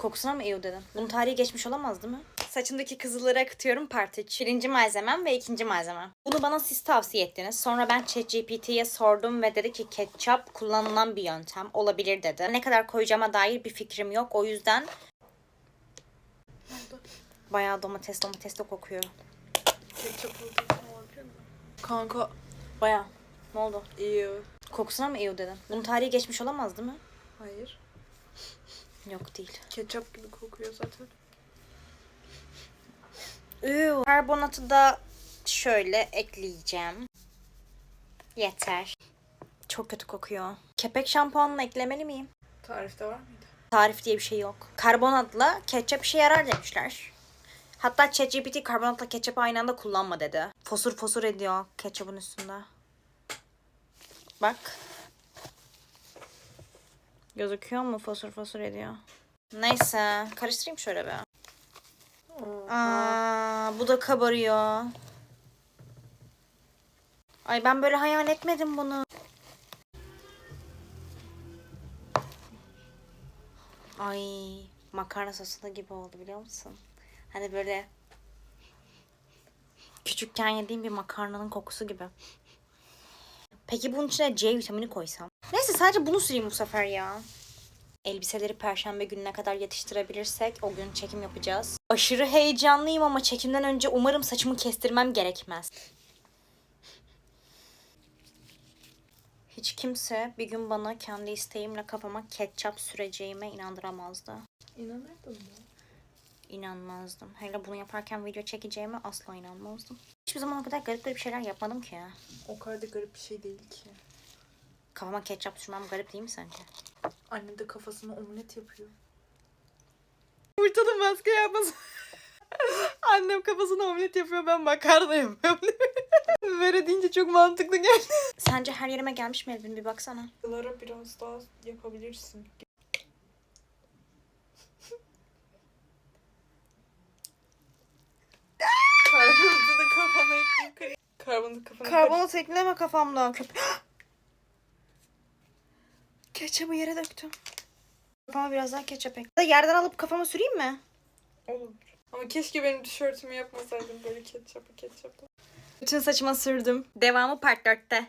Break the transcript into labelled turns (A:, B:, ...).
A: Kokusuna mı iyi dedim? Bunun tarihi geçmiş olamaz değil mi? Saçındaki kızılları akıtıyorum part 3. Birinci malzemem ve ikinci malzemem. Bunu bana siz tavsiye ettiniz. Sonra ben ChatGPT'ye sordum ve dedi ki ketçap kullanılan bir yöntem olabilir dedi. Ne kadar koyacağıma dair bir fikrim yok. O yüzden bayağı domates domates de kokuyor.
B: Ketçap olabilir mi? Kanka
A: Bayağı. Ne oldu?
B: iyi.
A: Kokusuna mı iyi dedim? Bunun tarihi geçmiş olamaz değil mi?
B: Hayır.
A: Yok değil.
B: Ketçap gibi kokuyor zaten.
A: Üü, karbonatı da şöyle ekleyeceğim. Yeter. Çok kötü kokuyor. Kepek şampuanını eklemeli miyim?
B: Tarifte var mıydı?
A: Tarif diye bir şey yok. Karbonatla ketçap işe yarar demişler. Hatta ChatGPT karbonatla ketçapı aynı anda kullanma dedi. Fosur fosur ediyor ketçapın üstünde. Bak. Gözüküyor mu? Fosur fosur ediyor. Neyse. Karıştırayım şöyle bir. Aa, bu da kabarıyor. Ay ben böyle hayal etmedim bunu. Ay makarna sosu da gibi oldu biliyor musun? Hani böyle küçükken yediğim bir makarnanın kokusu gibi. Peki bunun içine C vitamini koysam? Neyse sadece bunu süreyim bu sefer ya. Elbiseleri perşembe gününe kadar yetiştirebilirsek o gün çekim yapacağız. Aşırı heyecanlıyım ama çekimden önce umarım saçımı kestirmem gerekmez. Hiç kimse bir gün bana kendi isteğimle kafama ketçap süreceğime inandıramazdı.
B: İnanırdın mı?
A: İnanmazdım. Hele bunu yaparken video çekeceğime asla inanmazdım. Hiçbir zaman o kadar garip garip şeyler yapmadım ki.
B: O kadar da garip bir şey değil ki.
A: Kafama ketçap sürmem garip değil mi sence?
B: Annem de kafasına omlet yapıyor.
C: Yumurtalı maske yapması. Annem kafasına omlet yapıyor ben makarna yapıyorum. Böyle deyince çok mantıklı geldi.
A: Sence her yerime gelmiş mi Elvin bir baksana.
B: Yıllara biraz daha yapabilirsin. Karbonatı da kafana ekleyip Karbonatı kafana
A: Karbonat ekleme kafamda. Köp Ketçabı yere döktüm. Kafama biraz daha ketçap ekle. Yerden alıp kafama süreyim mi?
B: Olur. Ama keşke benim tişörtümü yapmasaydın böyle ketçapı ketçapı.
A: Bütün saçıma sürdüm. Devamı part 4'te.